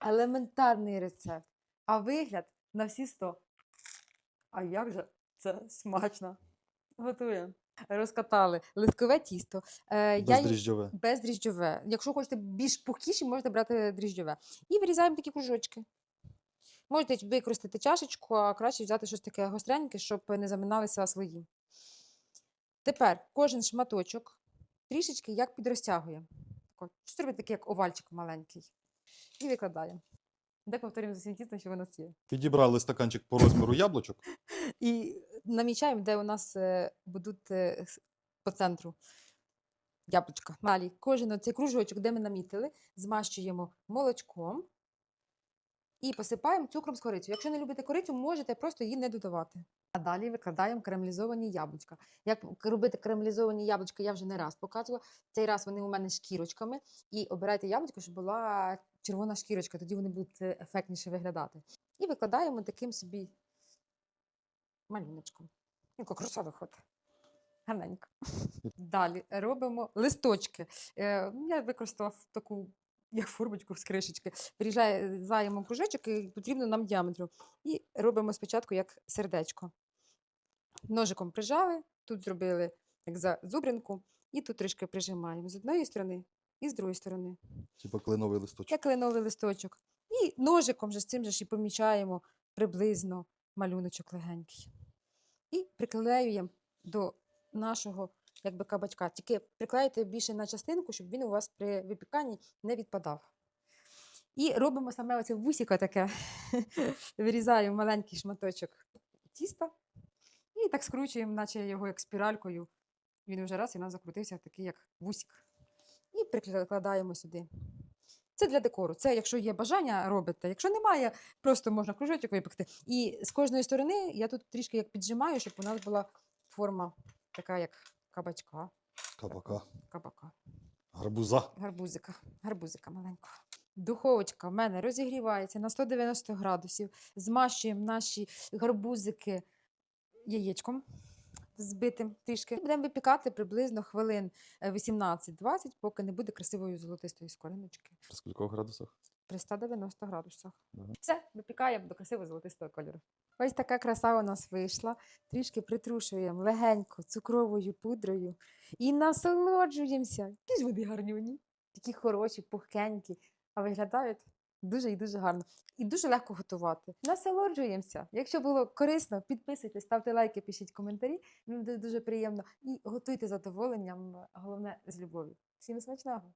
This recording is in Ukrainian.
елементарний рецепт, а вигляд на всі 100. А як же це смачно? Готуємо. Розкатали листкове тісто. Е, я Бездріжджове. бездріжджове. Якщо хочете більш пухкіші, можете брати дріжджове. І вирізаємо такі кружочки. Можете використати чашечку, а краще взяти щось таке гостреньке, щоб не заминалися слої. Тепер кожен шматочок трішечки як підрозтягуємо. Що зробити такий, як овальчик маленький. І викладаємо. Де повторюємо за всім тістом, що у нас є. Підібрали стаканчик по розміру яблучок. І намічаємо, де у нас е, будуть е, с- по центру яблучка. Далі кожен оцей кружочок, де ми намітили, змащуємо молочком і посипаємо цукром з корицею. Якщо не любите корицю, можете просто її не додавати. А далі викладаємо карамелізовані яблучка. Як робити карамелізовані яблучка, я вже не раз показувала. Цей раз вони у мене шкірочками. І обирайте яблучко, щоб була червона шкірочка, тоді вони будуть е, ефектніше виглядати. І викладаємо таким собі малюночком. Яка краса виходить. Гарненько. Далі робимо листочки. Е, я використав таку як формочку з кришечки. Вирізаємо кружечок і потрібно нам діаметру. І робимо спочатку як сердечко. Ножиком прижали, тут зробили як за зубринку, і тут трішки прижимаємо з одної сторони і з другої сторони Типа кленовий листочок. як кленовий листочок. І ножиком же з цим же ж і помічаємо приблизно малюночок легенький. І приклеюємо до нашого якби, кабачка. Тільки приклеїте більше на частинку, щоб він у вас при випіканні не відпадав. І робимо саме оце вусіко таке. Вирізаємо маленький шматочок тіста і так скручуємо, наче його як спіралькою. Він вже раз і нас закрутився такий, як вусік. І прикладаємо сюди. Це для декору. Це якщо є бажання, робите. Якщо немає, просто можна кружочок випекти. І з кожної сторони я тут трішки як піджимаю, щоб у нас була форма така, як кабачка, Кабака. кабака, Гарбуза. гарбузика, гарбузика маленького. Духовочка в мене розігрівається на 190 градусів. Змащуємо наші гарбузики яєчком збитим трішки. І будемо випікати приблизно хвилин е, 18-20, поки не буде красивої золотистої скориночки. При скількох градусах? при 190 градусах. Ага. Все, випікаємо до красиво золотистого кольору. Ось така краса у нас вийшла. Трішки притрушуємо легенько цукровою пудрою і насолоджуємося. Які ж вони гарнюні, такі хороші, пухкенькі, а виглядають дуже і дуже гарно. І дуже легко готувати. Насолоджуємося. Якщо було корисно, підписуйтесь, ставте лайки, пишіть коментарі. Мені буде дуже приємно. І готуйте задоволенням, головне з любов'ю. Всім смачного!